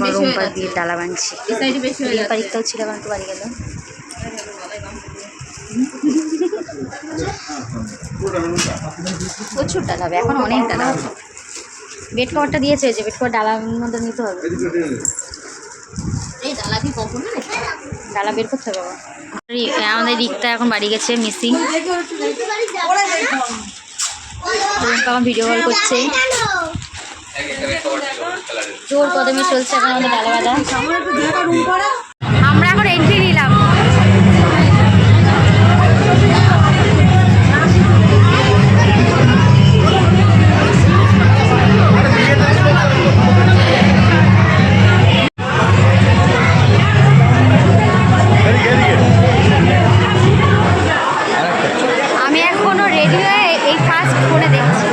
এখন হয়ে রুম্পার যাচ্ছে। ডালা বানছি বিয়ে বাড়িতেও ছিল এখন বাড়ি গেল। প্রচুর ডালা হবে এখন অনেক ডালা হবে। বেড কভারটা দিয়েছে যে বেড কভার ডালার মধ্যে নিতে হবে। এই ডালা কি কখন ডালা বের করতে হবে আমাদের রিক্তা এখন বাড়ি গেছে মিসিং। এখন ভিডিও কল করছে। জোর কদমে চলছে এখন আমাদের ডালা আমরা এখন এন্ট্রি নিলাম। আমি এখনও রেডি হয়ে এই ফার্স্ট ফোনে দেখছি।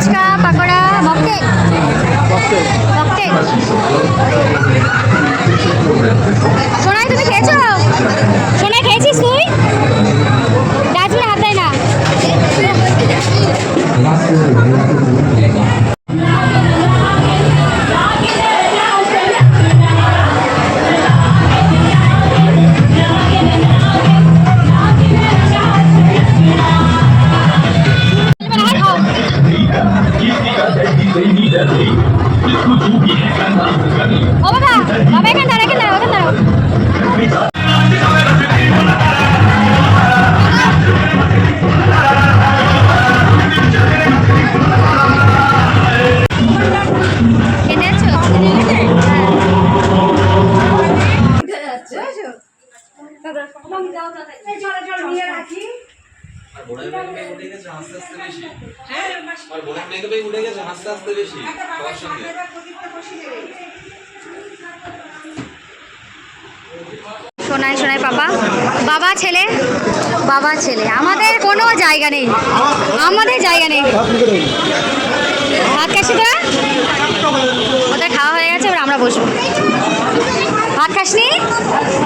ফুচকা পাকোড়া মকটেল মকটেল সোনাই তুমি খেয়েছো? সোনাই খেয়েছিস তুই? ডাস্টবিন হাত দেয় না। ও বাবা বাবা এখানে দাঁড়া এখানে এনেছো আর বোনের উঠে গেছে আস্তে আস্তে বেশি। আর বোনের মেয়ে উঠে গেছে আস্তে আস্তে বেশি সবার সঙ্গে। সোনাই সোনাই বাবা বাবা ছেলে? বাবা ছেলে। আমাদের কোনো জায়গা নেই। আমাদের জায়গা নেই। ভাত খাসি তোরা? ওদের খাওয়া হয়ে গেছে এবার আমরা বসবো। ভাত খাসনি?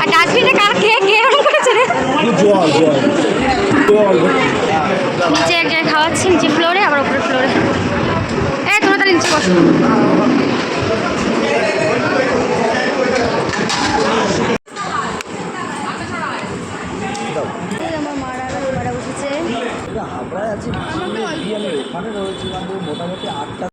আর ডাস্টবিনে কা কে কে এরকম করেছে রে? জল জল জল নিচে এক জায়গায় খাওয়াচ্ছি ফ্লোরে আবার উপরে ফ্লোরে এই, তোমরা তাহলে নিচে বসো। আমার আছি রয়েছে মোটামুটি আটটা